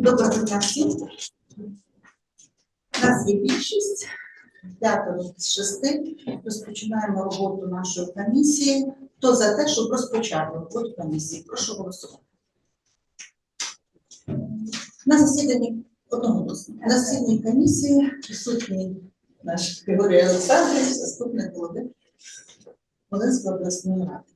Доброго дня всім. У нас є більшість, п'ятеро з шести. Розпочинаємо роботу нашої комісії. Хто за те, щоб розпочати роботу комісії? Прошу голосувати. На засіданні. На засіданні комісії присутній наш Григорій Олександрович, заступник голови Волинської обласної ради.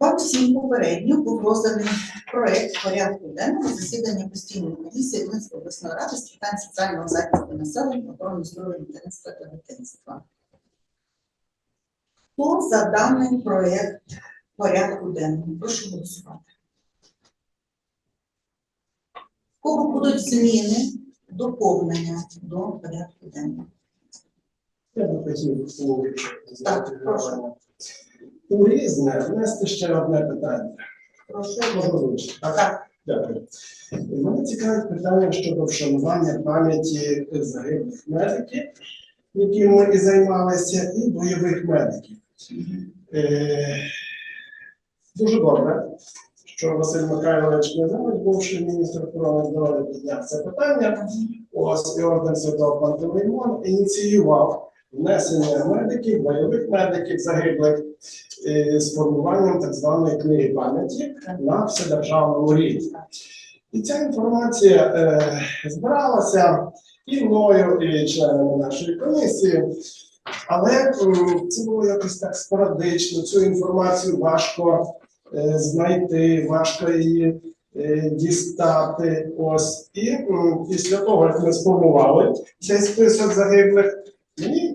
Вам всім попередньо був розданий проект порядку денного засідання постійної комісії Волинської обласної ради з питань соціального захисту населення, охорони здоров'я, материнства та дитинства. Хто за даний проект порядку денного? Прошу голосувати. В Кого будуть зміни, доповнення до порядку денного? Я хотів Так, прошу. У різне внести ще одне питання. Прошу. Можна вивчити. Так. Дякую. Мене цікавить питання щодо вшанування пам'яті загиблих медиків, якими і займалися, і бойових медиків. Е, Дуже добре, що Василь Михайлович Князевич, бувший міністр охорони здоров'я, підняв це питання. Ось і орден Святого Пантелеймон ініціював внесення медиків, бойових медиків загиблих е, з формуванням так званої книги пам'яті на вседержавному рівні. І ця інформація е, збиралася і мною, і членами нашої комісії. Але це було якось так спорадично. Цю інформацію важко е, знайти, важко її е, дістати. Ось. І після того, як ми сформували цей список загиблих, мені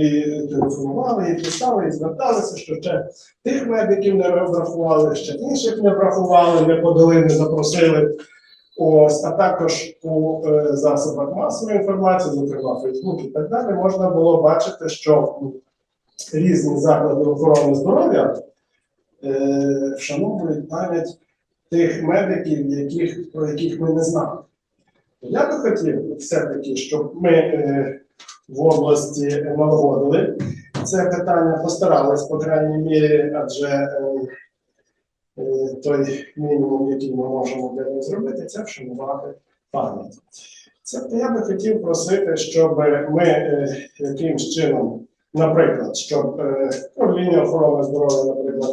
і, телефонували, і писали, і зверталися, що ще тих медиків не врахували, ще інших не врахували, не подали, не запросили. Ось, а також у е, засобах масової інформації, зокрема Фейсбук і так далі, можна було бачити, що м, різні заклади охорони здоров'я е, вшановують пам'ять тих медиків, яких, про яких ми не знали. Я би хотів все-таки, щоб ми е, в області налагодили це питання, постарались, по крайній мірі, адже е, е, той мінімум, який ми можемо для них зробити, це вшанувати пам'ять. Це я би хотів просити, щоб ми е, якимсь чином, наприклад, щоб е, управління охорони здоров'я, наприклад,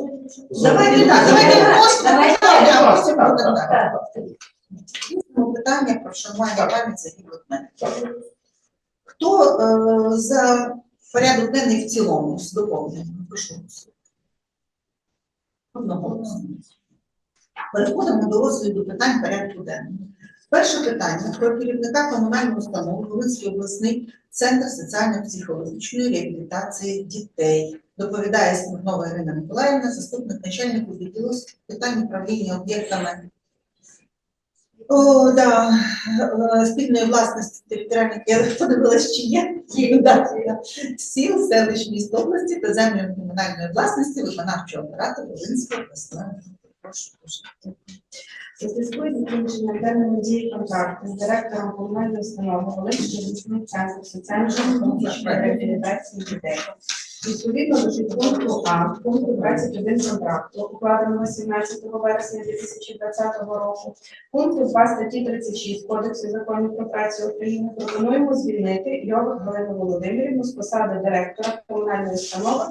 Давайте так, давайте просто Питання. Про вшанування пам'яті загиблих медиків. Хто е, за порядок денний в цілому з доповненням? Прошу. Переходимо до розгляду питань порядку денного. Перше питання про керівника комунальної установи Волинський обласний центр соціально-психологічної реабілітації дітей. Доповідає Смирнова Ірина Миколаївна, заступник начальника відділу питань управління об'єктами о, да, е, спільної власності територіальних, я подивилась, чи є сіл, селищ, міст та землі комунальної власності виконавчого апарату Волинської обласної. Прошу. У зв'язку з закінченням терміну дії контракту з директором комунальної установи Волинський обласний центр соціально-психологічної реабілітації дітей. Відповідно до підпункту А пункту 21 контракту, укладеного 17 вересня 2020 року, пункту 2 статті 36 Кодексу законів про працю України пропонуємо звільнити Йову Галину Володимирівну з посади директора комунальної установи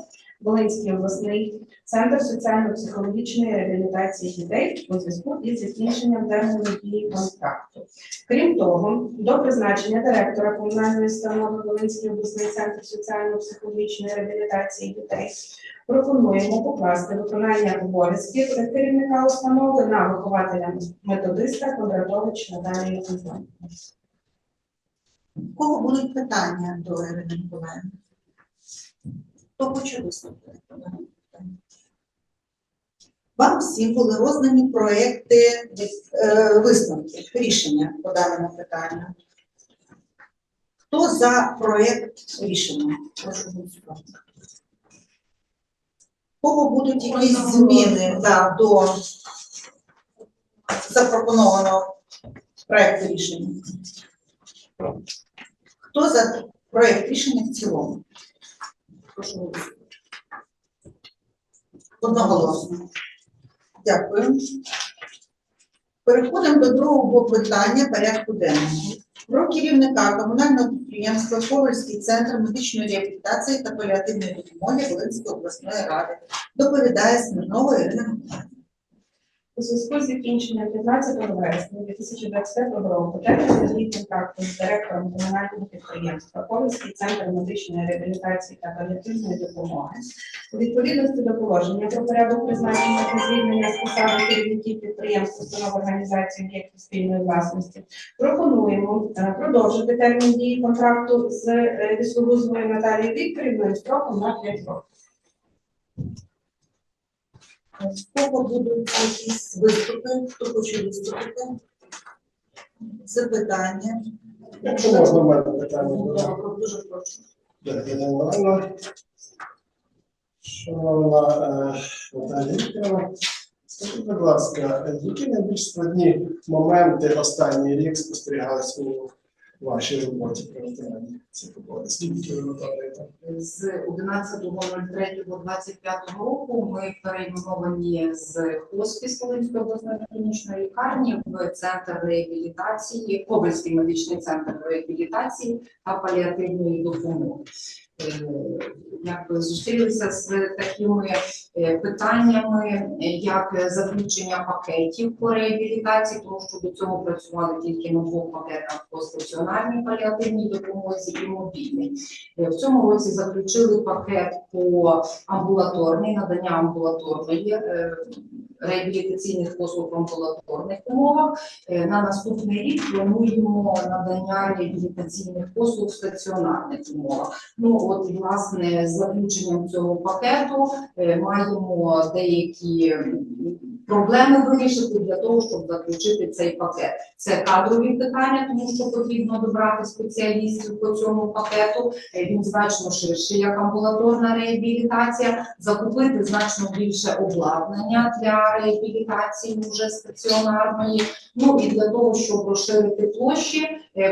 Волинський обласний Центр соціально-психологічної реабілітації дітей у зв'язку із закінченням терміну дії контракту. Крім того, до призначення директора комунальної установи Волинський обласний центр соціально-психологічної реабілітації дітей пропонуємо покласти виконання обов'язків керівника установи на вихователя методиста Кондратович Наталію Антонівну. У кого будуть питання до Ірини Миколаївни? Хто хоче виступити? Вам всім були роздані проекти е, висновків, рішення по даному питанню. Хто за проект рішення? Прошу голосувати. Кого будуть якісь зміни да, до запропонованого проекту рішення? Хто за проект рішення в цілому? Прошу голосувати. Одноголосно. Дякую. Переходимо до другого питання порядку денного. Про керівника комунального підприємства Ковальський центр медичної реабілітації та паліативної допомоги Волинської обласної ради. Доповідає Смирнова Ірина Миколаївна. У зв'язку з закінченням 15 вересня 2025 року термін дії контракту з директором комунального підприємства Ковальський центр медичної реабілітації та паліативної допомоги у відповідності до положення про порядок призначення та звільнення з посади керівників підприємств, установ організації об'єктів спільної власності. Пропонуємо е, продовжити термін дії контракту з е, Наталією Вікторівною строком на 5 років. З кого будуть якісь виступи? Хто хоче виступити? Запитання? Якщо можна в мене питання Дуже прошу. Івановна. Шановна е, Наталія скажіть, будь ласка, які найбільш складні моменти останній рік спостерігалися у вашій роботі при виконанні цих обов'язків? З 11.03.25 року ми перейменовані з хоспіс Волинської обласної клінічної лікарні в центр реабілітації, Ковальський медичний центр реабілітації та паліативної допомоги. Е, Якби зустрілися з такими е, питаннями, е, як заключення пакетів по реабілітації, тому що до цього працювали тільки на двох пакетах по стаціонарній паліативній допомозі і мобільній. В цьому році заключили пакет по амбулаторній, надання амбулаторної реабілітаційних послуг в амбулаторних умовах. Е, На наступний рік плануємо надання реабілітаційних послуг в стаціонарних умовах. Ну от власне з заключенням цього пакету е, маємо деякі проблеми вирішити для того, щоб заключити цей пакет. Це кадрові питання, тому що потрібно добрати спеціалістів по цьому пакету. Він значно ширший, як амбулаторна реабілітація, закупити значно більше обладнання для реабілітації вже стаціонарної. Ну і для того, щоб розширити площі,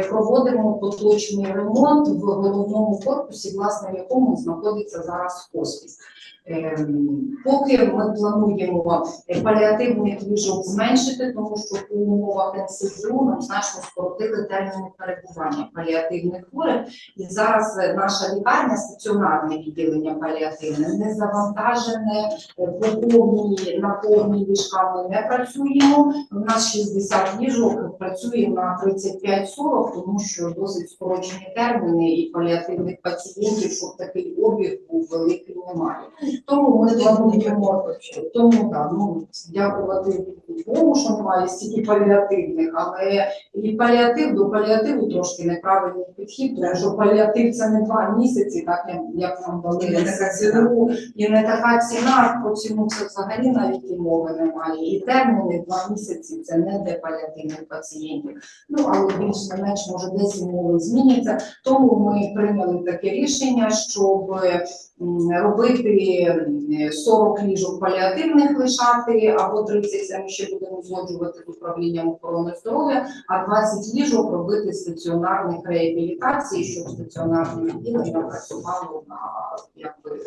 проводимо поточний ремонт в головному корпусі, власне в якому знаходиться зараз хоспіс. Ем, Поки ми плануємо е, паліативний ліжок зменшити, тому що у умовах НСЗУ нам значно скоротили терміни перебування паліативних хворих. І зараз е, наша лікарня, стаціонарне відділення паліативне, не завантажене е, по повній на повній ліжками не працюємо. У нас 60 ліжок працює на 35-40, тому що досить скорочені терміни і паліативних пацієнтів, щоб такий обіг був великий, немає. Тому ми плануємо тому так, ну дякувати Богу, що немає стільки паліативних, але і паліатив до паліативу трошки неправильний підхід, тому що паліатив це не два місяці, так як, нам дали не така НСЗУ, і не така ціна, про ціну це взагалі навіть і мови немає. І терміни два місяці це не для паліативних пацієнтів. Ну але більш менш може десь умови зміняться. Тому ми прийняли таке рішення, щоб робити 40 ліжок паліативних лишати, або 30 це ми ще будемо узгоджувати з управлінням охорони здоров'я, а 20 ліжок робити стаціонарних реабілітацій, щоб стаціонарне відділення працювало на якби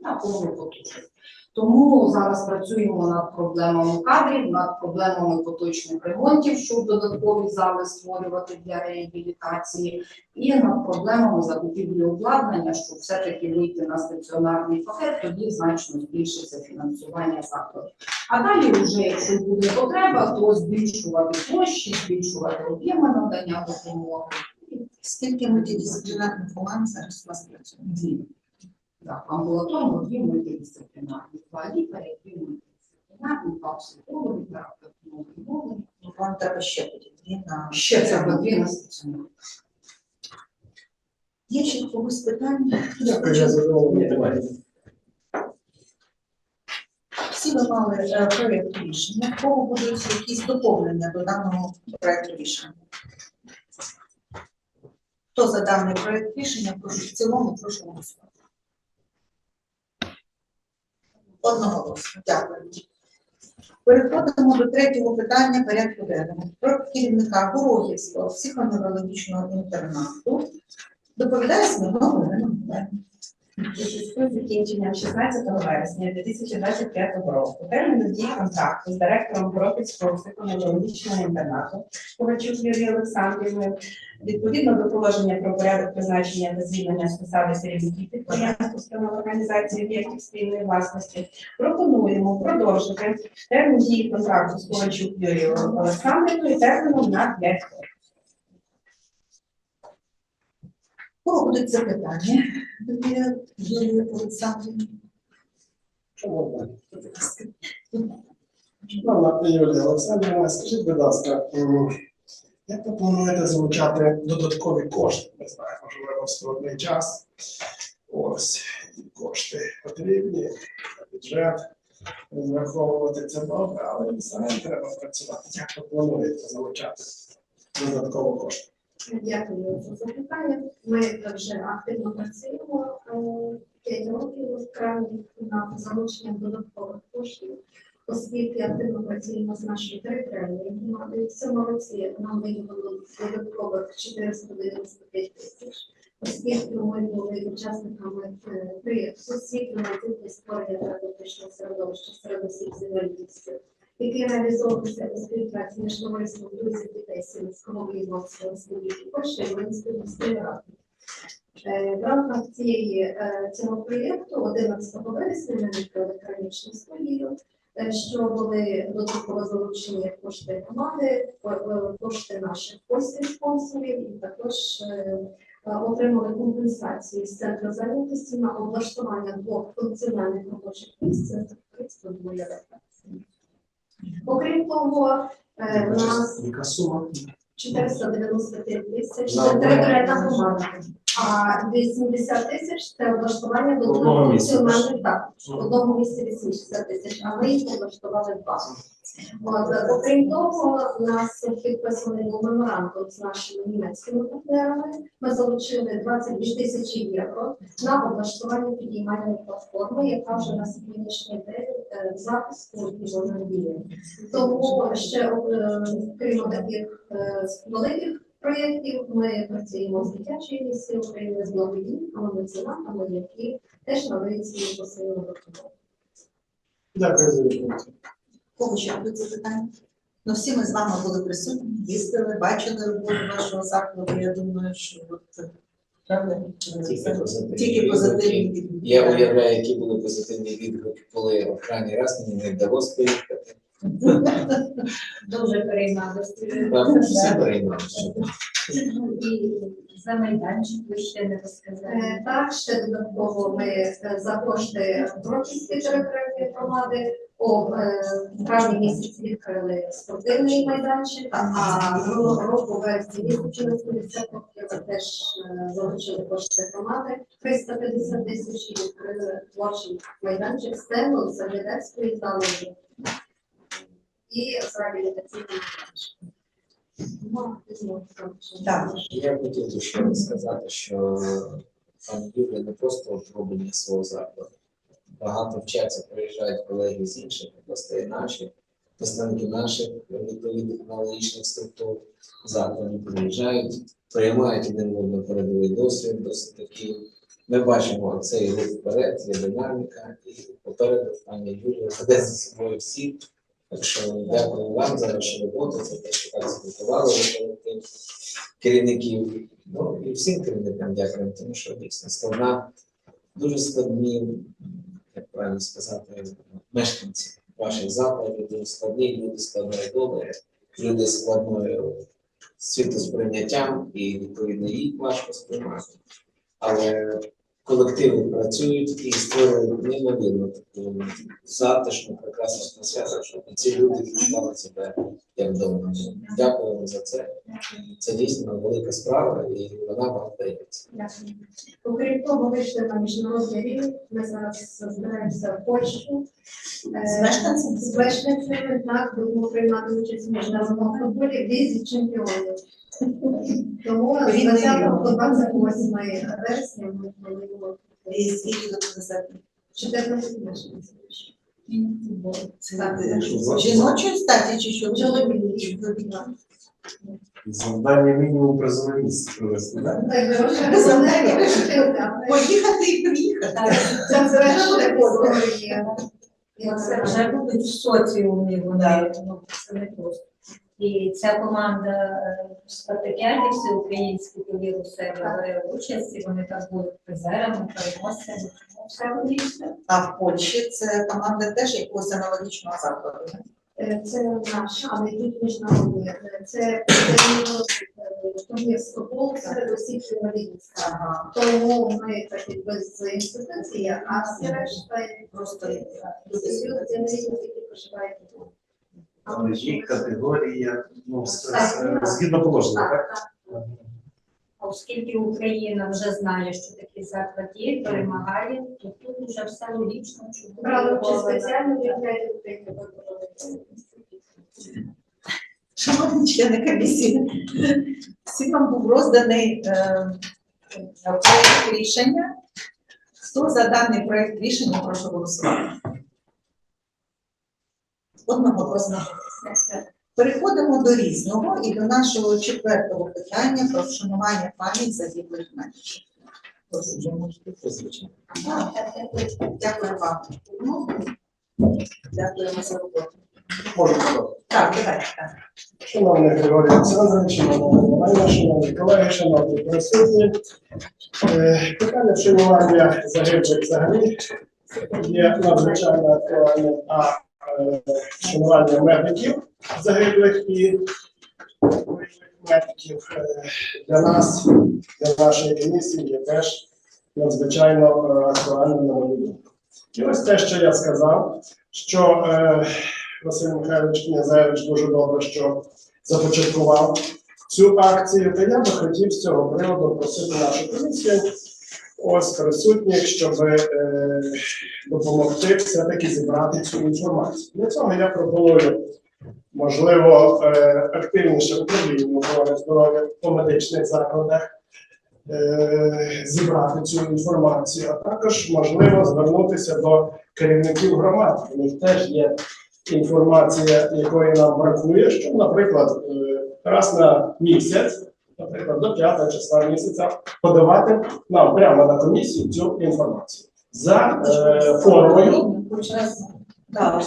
на повну потужність. Тому зараз працюємо над проблемами кадрів, над проблемами поточних ремонтів, щоб додаткові зали створювати для реабілітації, і над проблемами закупівлі обладнання, щоб все-таки вийти на стаціонарний пакет, тоді значно збільшиться фінансування закладів. А далі, вже якщо буде потреба, то збільшувати площі, збільшувати об'єми надання допомоги. Скільки мультидисциплінарних команд зараз у вас працює? Так, амбулаторно дві мультидисциплінарні, два лікаря, дві мультидисциплінарні, два психологи, терапевти мови. Ну, Вам треба ще тоді дві на Ще треба дві на стаціонарі. Є ще когось питання? Дякую, я задоволений. Всі ви мали е, проєкт рішення. В кого будуть якісь доповнення до даного проєкту рішення? Хто за даний проєкт рішення, прошу в цілому, прошу голосувати. Одноголосно. Дякую. Переходимо до третього питання порядку денного. Про керівника Горохівського психоневрологічного інтернату. Доповідає Миколаївна. у зв'язку з закінченням 16 вересня 2025 року терміну дії контракту з директором Кропицького психоневрологічного інтернату Ковальчук Юрією Олександрівною відповідно до положення про порядок призначення та звільнення з посади керівників підприємств організації об'єктів спільної власності пропонуємо продовжити термін дії контракту з Ковальчук Юрією Олександрівною терміном на 5 років. Кого будуть запитання? до Юлії Олександрівни? Олександрівна, скажіть, будь ласка, як ви плануєте залучати додаткові кошти? Не знаю, можливо, в складний час. Ось, кошти потрібні, на бюджет розраховувати це добре, але і самим треба працювати. Як ви плануєте залучати додаткові кошти? Дякую за запитання. Ми вже активно працюємо е, п'ять років в крані над залученням додаткових коштів, оскільки активно працюємо з нашою громадою. В цьому році нам виділено додаткових 495 тисяч, оскільки ми були учасниками е, при освітленні створення терапевтичного середовища серед осіб з інвалідністю який реалізовується у співпраці між товариством друзів дітей Сільського воєнного Республіки Польща і Волинської міської ради. Е, В рамках цієї, е, цього проєкту 11 вересня відкрили керамічну студію, що були додатково залучені кошти громади, е, кошти наших польських спонсорів і також е, е, отримали компенсацію з центру зайнятості на облаштування двох функціональних робочих місць це двоє. Окрім того, е, у нас Яка сума? 495 тисяч територіальна громада, а 80 тисяч це облаштування двох функціональних так. В одному місці 80 тисяч, а ми їх облаштували два. От, окрім того, у нас підписаний був меморандум з нашими німецькими партнерами. Ми залучили 22 тисячі євро на облаштування підіймальної платформи, яка вже на сьогоднішній день е, в запуску і вона діє. Тому ще е, крім таких е, великих проєктів, ми працюємо з дитячою місією України з благодійниками, меценатами, які теж надають свою посильну допомогу. Дякую за відповідь. Кого ще будуть запитання? Ну, всі ми з вами були присутні, їздили, бачили роботу вашого закладу. Я думаю, що от, правда? Тільки позитивні Тільки позитивні. Я уявляю, які були позитивні відгуки, коли в крайній раз мені не вдалося поїхати. Дуже переймалися. Там всі переймалися. І за майданчик ви ще не розказали. Е, Так, ще додатково ми е, за кошти Бродівської територіальної громади у е, травні місяці відкрили спортивний майданчик, а минулого року в вересні місяці на 70 років теж залучили кошти громади 350 тисяч і відкрили творчий майданчик стену з глядацької зали і з реабілітаційним майданчиком. Візьму, там, що- Так. Я хотів тут ще сказати, що пан Юрій не просто оформлення свого закладу. Багато вчаться, приїжджають колеги з інших областей наших, представники наших відповідних аналогічних структур закладів приїжджають, приймають один одного передовий досвід, досить такий. Ми бачимо цей рух вперед, є динаміка, і попереду пані Юлія веде за собою всіх. Так що дякую вам за вашу роботу, за те, що так колектив керівників. Ну і всім керівникам дякую, тому що дійсно складна, дуже складні, як правильно сказати, мешканці ваших закладів, дуже складні люди складної доли, люди складною світосприйняттям і відповідно їх важко сприймати. Але колективи працюють і створюють неймовірно таку затишну, прекрасну атмосферу, щоб ці люди відчували себе як вдома. Дякую вам за це. Це дійсно велика справа, і вона вам дається. Дякую. Окрім того, вийшли на міжнародний рівень. Ми зараз збираємося в Польщу. Е, З мешканцями? З мешканцями, так, будемо приймати участь в міжнародному футболі в лізі чемпіонів. Тому з Рівний 20 рівень. до 28 вересня ми плануємо І скільки до 50? 14 мешканців. Це Так. е, жіночої статі чи що? Чоловічої. Завдання мінімум призове місце провести, так? Завдання Поїхати і приїхати. Це вже будуть в соціумі вони, ну це не просто. І ця команда е, спартакіаді всеукраїнські повіру в себе бере участь, і вони там будуть призерами, переможцями. Ну, Все буде. А в Польщі це команда теж якогось аналогічного закладу. Е, Це наш, але тут міжнародні. Е, Це турнір з футболу серед усіх фіналістів. Тому ми так якби з інституції, а всі решта Просто люди, які проживають тут. Але є категорія, ну, з- з- згідно положення, так? А оскільки Україна вже знає, що такий заклад є, перемагає, то тут вже все логічно, що буде Брали чи спеціально виявляють Україну вибороли. Шановні члени комісії, всім вам був розданий е, проект рішення. Хто за даний проект рішення, прошу голосувати. Одноголосно. Переходимо до різного і до нашого четвертого питання про вшанування пам'ять загиблих позвучати. Дякую вам. Дякуємо за роботу. Так, давайте. Шановний Григорій Олександрович, шановні шановні колеги, шановні присутні. Е, Питання вшанування загиблих взагалі є надзвичайно актуальним, а вшанування медиків загиблих і медиків е, для нас, для нашої комісії є теж надзвичайно е, актуальним на мою. І ось те, що я сказав, що е, Василь Михайлович Князевич дуже добре, що започаткував цю акцію. Та я би хотів з цього приводу просити нашу комісію, ось присутніх, щоб е, допомогти все-таки зібрати цю інформацію. Для цього я пропоную, можливо, е, активніше управління охорони здоров'я по медичних закладах. е, Зібрати цю інформацію, а також можливо звернутися до керівників громад. У них теж є інформація, якої нам бракує, щоб, наприклад, е, раз на місяць, наприклад, до 5 числа місяця, подавати нам прямо на комісію цю інформацію за е, формою. Так.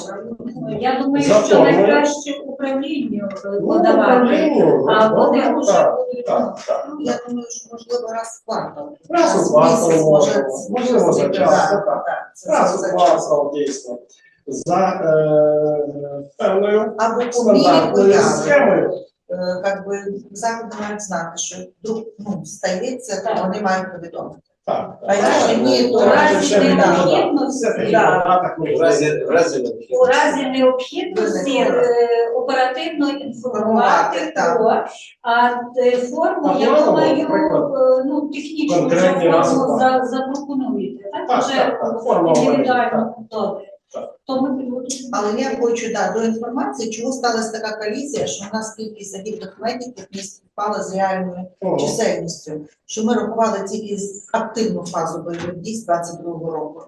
Я думаю, За що формою. найкраще управлінню Ну, подавати, управлінню, а вони так, вже будуть. так, так. Ну, я думаю, що можливо раз в квартал. Раз у квартал, місяць, можливо, можливо, за час, так, так. Раз у квартал дійсно. За е, певною Або по мірі стандартною появи. схемою. Е, Как би заклади мають знати, що вдруг ну, стається, то вони мають повідомити. Так, ні, то У разі ще необхідності, Да. В разі, в разі у разі необхідності е, оперативно інформувати Так. про, а е, форму, А я форму, думаю, наприклад, е, ну, технічну вже конкретні форму так. за- запропонуєте, так? Так, Вже так, так, форма індивідуально добре. Так. То ми підготуємо. Але я хочу да, до інформації, чого сталася така колізія, що у нас кількість загиблих медиків не співпала з реальною О, чисельністю, що ми рахували тільки з активну фазу бойових дій з 22-го року.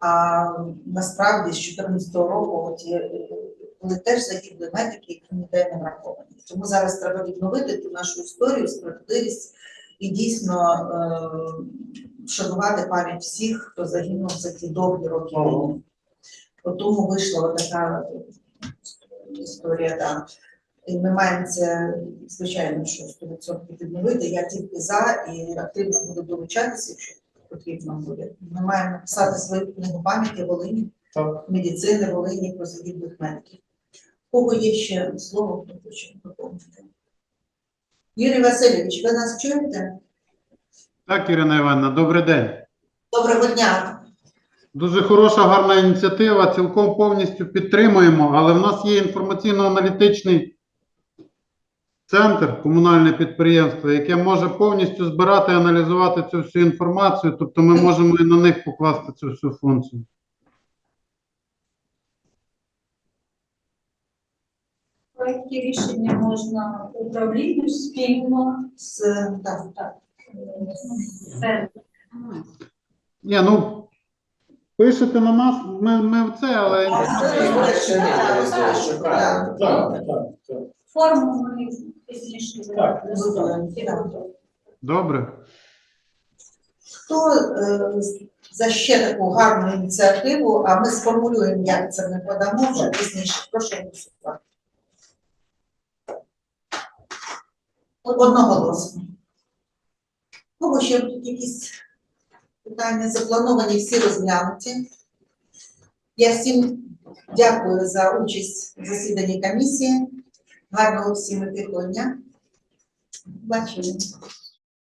А насправді з 14-го року от є, е, були теж загибли медики, які ніде не враховані. Тому зараз треба відновити ту нашу історію, справедливість і дійсно е, вшанувати пам'ять всіх, хто загинув за ті довгі роки війни. Тому вийшла така історія, так. І ми маємо це, звичайно, що 100% відновити. Я тільки за і активно буду долучатися, якщо потрібно буде. Ми маємо написати свою книгу пам'яті Волині, Так. медицини Волині про загиблих медиків. Кого є ще слово, хто хоче доповнити? Юрій Васильович, ви нас чуєте? Так, Ірина Івановна, добрий день. Доброго дня. Дуже хороша, гарна ініціатива. Цілком повністю підтримуємо, але в нас є інформаційно-аналітичний центр, комунальне підприємство, яке може повністю збирати і аналізувати цю всю інформацію. Тобто ми можемо і на них покласти цю всю функцію. Проєкті рішення можна управлінню спільно З, так, так, Ні, ну пишете на нас, ми, ми в це, але. Так, так, так. форму ми пізніше. Так. Так. Добре. Хто е, за ще таку гарну ініціативу, а ми сформулюємо, як це ми подамо вже пізніше. Прошу голосувати. Одноголосно. Кого ще тут якісь питання заплановані, всі розглянуті. Я всім дякую за участь в засіданні комісії. Гарного всім тихого дня. Бачимо.